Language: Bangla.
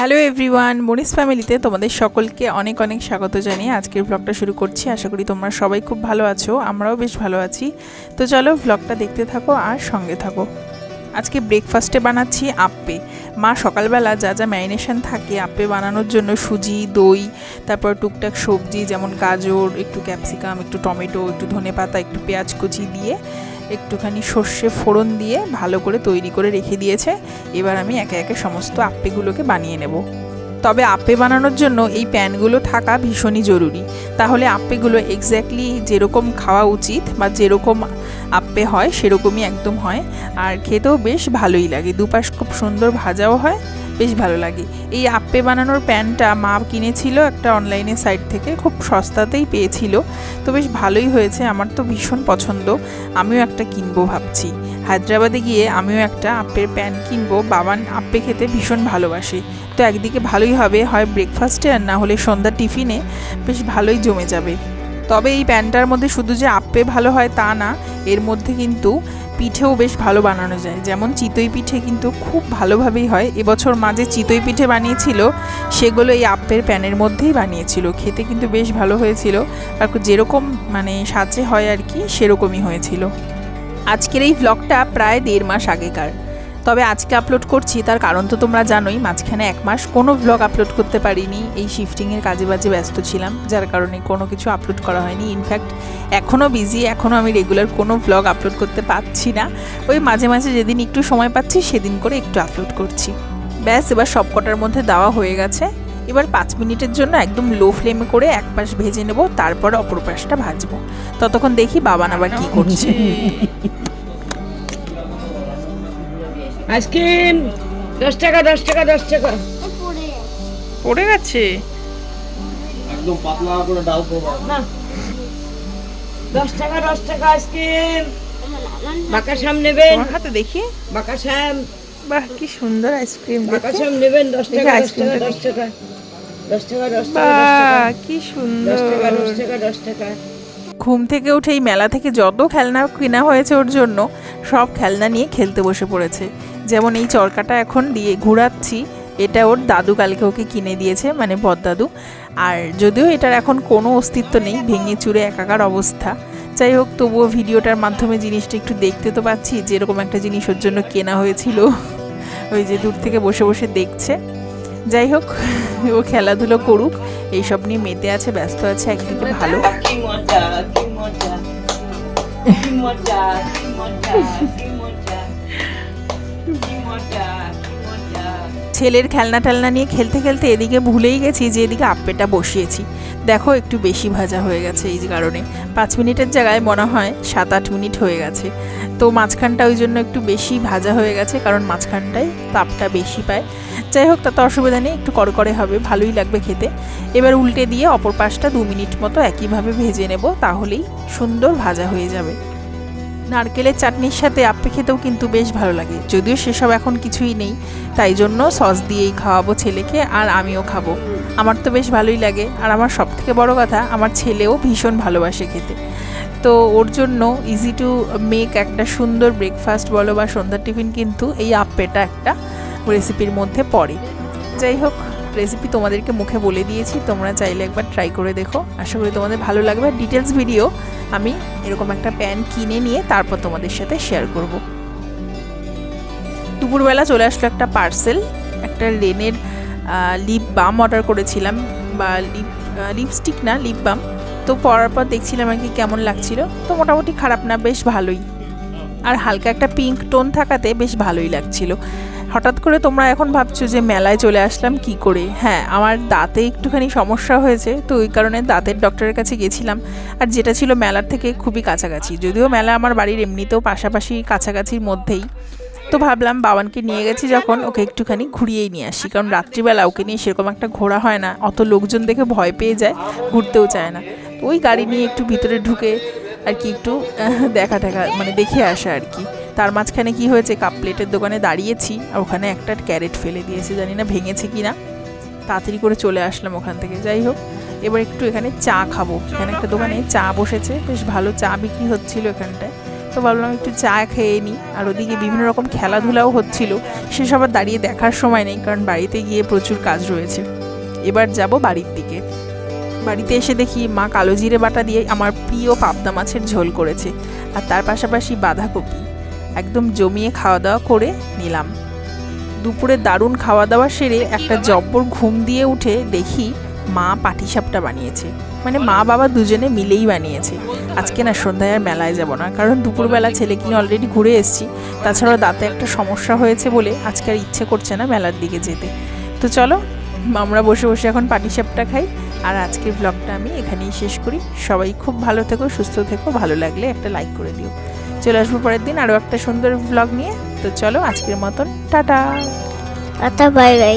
হ্যালো এভরিওয়ান মনিস ফ্যামিলিতে তোমাদের সকলকে অনেক অনেক স্বাগত জানিয়ে আজকের ব্লগটা শুরু করছি। আশা করি তোমরা সবাই খুব ভালো আছো, আমরাও বেশ ভালো আছি। তো চলো ব্লগটা দেখতে থাকো আর সঙ্গে থাকো। আজকে ব্রেকফাস্টে বানাচ্ছি আপ্পে মা সকালবেলা যা যা ম্যারিনেশন থাকে আপ্পে বানানোর জন্য সুজি, দই, তারপর টুকটাক সবজি যেমন গাজর, একটু ক্যাপসিকাম একটু টমেটো, একটু ধনেপাতা, একটু পেঁয়াজ কুচি দিয়ে একটুখানি সর্ষে ফোড়ন দিয়ে ভালো করে তৈরি করে রেখে দিয়েছে। এবার আমি একে একে সমস্ত আপেগুলোকে বানিয়ে নেব। তবে আপে বানানোর জন্য এই প্যানগুলো থাকা ভীষণই জরুরি। তাহলে আপেগুলো এক্স্যাক্টলি যেরকম খাওয়া উচিত বা যেরকম আপে হয় সেরকমই একদম হয়। আর খেতেও বেশ ভালোই লাগে। দুপাশ খুব সুন্দর ভাজাও হয়। বেশ ভালো লাগে। এই আপ্পে বানানোর প্যানটা মা কিনেছিল একটা অনলাইনে সাইট থেকে, খুব সস্তাতেই পেয়েছিল। তো বেশ ভালোই হয়েছে, আমার তো ভীষণ পছন্দ। আমিও একটা কিনবো ভাবছি। হায়দ্রাবাদে গিয়ে আমিও একটা আপ্পের প্যান কিনবো। বাবান আপ্পে খেতে ভীষণ ভালোবাসে। তো একদিকে ভালোই হবে, হয় ব্রেকফাস্টে আর না হলে সন্ধ্যা টিফিনে, বেশ ভালোই জমে যাবে। তবে এই প্যানটার মধ্যে শুধু যে আপ্পে ভালো হয় তা না, এর মধ্যে কিন্তু পিঠেও বেশ ভালো বানানো যায়। যেমন চিতই পিঠে কিন্তু খুব ভালোভাবেই হয়। এবছর মাঝে চিতই পিঠে বানিয়েছিল, সেগুলো এই আপ্পের প্যানের মধ্যেই বানিয়েছিল। খেতে কিন্তু বেশ ভালো হয়েছিল। আর যেরকম মানে সাজে হয় আর কি, সেরকমই হয়েছিল। আজকের এই ভ্লগটা প্রায় দেড় মাস আগেকার। তবে আজকে আপলোড করছি, তার কারণ তো তোমরা জানোই, মাঝখানে এক মাস কোনো ভ্লগ আপলোড করতে পারিনি। এই শিফটিংয়ের কাজে বাজে ব্যস্ত ছিলাম, যার কারণে কোনো কিছু আপলোড করা হয়নি। ইনফ্যাক্ট এখনও বিজি এখনও আমি রেগুলার কোনো ভ্লগ আপলোড করতে পারছি না। ওই মাঝে মাঝে যেদিন একটু সময় পাচ্ছি, সেদিন করে একটু আপলোড করছি। ব্যাস, এবার সব কটার মধ্যে দেওয়া হয়ে গেছে। এবার পাঁচ মিনিটের জন্য একদম লো ফ্লেমে করে এক পাশ ভেজে নেব, তারপর অপর পাশটা ভাজবো। ততক্ষণ দেখি বাবান আবার কি করছে। আইসক্রিম দশ টাকা দশ টাকা দশ টাকা। পড়ে গেছে? একদম পাতলা করে ডাল করব। না। দশ টাকা দশ টাকা আইসক্রিম। বাকাশাম নেবেন। হাতে দেখি। বাকাশাম বাহ কি সুন্দর আইসক্রিম বাকাশাম নেবেন দশ টাকা দশ টাকা দশ টাকা। দশ টাকা দশ টাকা কি দশ সুন্দর। টাকা দশ টাকা দশ টাকা। ঘুম থেকে উঠে এই মেলা থেকে যত খেলনা কেনা হয়েছে ওর জন্য সব খেলনা নিয়ে খেলতে বসে পড়েছে। যেমন এই চরকাটা এখন দিয়ে ঘুরাচ্ছি, এটা ওর দাদু কালকে ওকে কিনে দিয়েছে মানে বদদাদু। আর যদিও এটার এখন কোনো অস্তিত্ব নেই, ভেঙে চুরে একাকার অবস্থা। যাই হোক, তবুও ভিডিওটার মাধ্যমে জিনিসটা একটু দেখতে তো পাচ্ছি, যেরকম একটা জিনিস ওর জন্য কেনা হয়েছিল। ওই যে দূর থেকে বসে বসে দেখছে। যাই হোক, ও খেলাধুলো করুক, এইসব নিয়ে মেতে আছে, ব্যস্ত আছে, একদিকে ভালো। মজা মজা মজা। ছেলের খেলনা টেলনা নিয়ে খেলতে খেলতে এদিকে ভুলেই গেছি যে এদিকে আপ্পেটা বসিয়েছি। দেখো একটু বেশি ভাজা হয়ে গেছে এই কারণে। পাঁচ মিনিটের জায়গায় মনে হয় সাত আট মিনিট হয়ে গেছে। তো মাঝখানটা ওই জন্য একটু বেশি ভাজা হয়ে গেছে, কারণ মাঝখানটায় তাপটা বেশি পায়। যাই হোক, তাতে অসুবিধা নেই, একটু করকরে হবে, ভালোই লাগবে খেতে। এবার উল্টে দিয়ে অপর পাশটা দু মিনিট মতো একইভাবে ভেজে নেব, তাহলেই সুন্দর ভাজা হয়ে যাবে। নারকেলের চাটনির সাথে আপ্পে খেতেও কিন্তু বেশ ভালো লাগে। যদিও সেসব এখন কিছুই নেই, তাই জন্য সস দিয়েই খাওয়াবো ছেলেকে আর আমিও খাব। আমার তো বেশ ভালোই লাগে। আর আমার সব থেকে বড় কথা, আমার ছেলেও ভীষণ ভালোবাসে খেতে। তো ওর জন্য ইজি টু মেক একটা সুন্দর ব্রেকফাস্ট বলো বা সন্ধ্যার টিফিন কিন্তু এই আপ্পেটা একটা রেসিপির মধ্যে পড়ে। যাই হোক রেসিপি তোমাদেরকে মুখে বলে দিয়েছি, তোমরা চাইলে একবার ট্রাই করে দেখো। আশা করি তোমাদের ভালো লাগবে। আর ডিটেলস ভিডিও আমি এরকম একটা প্যান কিনে নিয়ে তারপর তোমাদের সাথে শেয়ার করব। দুপুরবেলা চলে আসলো একটা পার্সেল একটা লেনের লিপ বাম অর্ডার করেছিলাম, বা লিপ লিপস্টিক না লিপ বাম তো পরার পর দেখছিলাম আর কি কেমন লাগছিল। তো মোটামুটি খারাপ না, বেশ ভালোই। আর হালকা একটা পিঙ্ক টোন থাকাতে বেশ ভালোই লাগছিল। হঠাৎ করে তোমরা এখন ভাবছ যে মেলায় চলে আসলাম কি করে? হ্যাঁ আমার দাঁতে একটুখানি সমস্যা হয়েছে, তো ওই কারণে দাঁতের ডক্টরের কাছে গেছিলাম। আর যেটা ছিল মেলার থেকে খুবই কাছাকাছি, যদিও মেলা আমার বাড়ির এমনিতেও পাশাপাশি কাছাকাছির মধ্যেই। তো ভাবলাম বাবানকে নিয়ে গেছি যখন, ওকে একটুখানি ঘুরিয়েই নিয়ে আসি, কারণ রাত্রিবেলা ওকে নিয়ে সেরকম একটা ঘোরা হয় না। অত লোকজন দেখে ভয় পেয়ে যায়, ঘুরতেও চায় না। তো ওই গাড়ি নিয়ে একটু ভিতরে ঢুকে আর কি একটু দেখা দেখা মানে দেখে আসা আর কি। তার মাঝখানে কি হয়েছে? কাপ প্লেটের দোকানে দাঁড়িয়েছি আর ওখানে একটা ক্যারেট ফেলে দিয়েছে, জানি না ভেঙেছে কি না তাড়াতাড়ি করে চলে আসলাম ওখান থেকে, যাই হোক। এবার একটু এখানে চা খাব। এখানে একটা দোকানে চা বসেছে, বেশ ভালো চা বিক্রি হচ্ছিল এখানটায়। তো ভাবলাম একটু চা খেয়ে নিই আর ওদিকে বিভিন্ন রকম খেলাধুলাও হচ্ছিল। সেসব আর দাঁড়িয়ে দেখার সময় নেই, কারণ বাড়িতে গিয়ে প্রচুর কাজ রয়েছে। এবার যাব বাড়ির দিকে। বাড়িতে এসে দেখি মা কালো জিরে বাটা দিয়ে আমার প্রিয় পাবদা মাছের ঝোল করেছে। আর তার পাশাপাশি বাঁধাকপি। একদম জমিয়ে খাওয়া দাওয়া করে নিলাম। দুপুরে দারুণ খাওয়া দাওয়া সেরে একটা জব্বর ঘুম দিয়ে উঠে দেখি মা পাটিসাপটা বানিয়েছে। মানে মা বাবা দুজনে মিলেই বানিয়েছে। আজকে না সন্ধ্যায় আর মেলায় যাব না, কারণ দুপুরবেলা ছেলেকে নিয়ে অলরেডি ঘুরে এসেছি। তাছাড়াও দাঁতে একটা সমস্যা হয়েছে বলে আজকে আর ইচ্ছে করছে না মেলার দিকে যেতে। তো চলো, আমরা বসে বসে এখন পাটিসাপটা খাই। আর আজকের ব্লগটা আমি এখানেই শেষ করি। সবাই খুব ভালো থেকো, সুস্থ থেকো, ভালো লাগলে একটা লাইক করে দিও। চলে আসব পরের দিন আরও একটা সুন্দর ব্লগ নিয়ে। তো চলো আজকের মতন, টাটা। Tata bye bye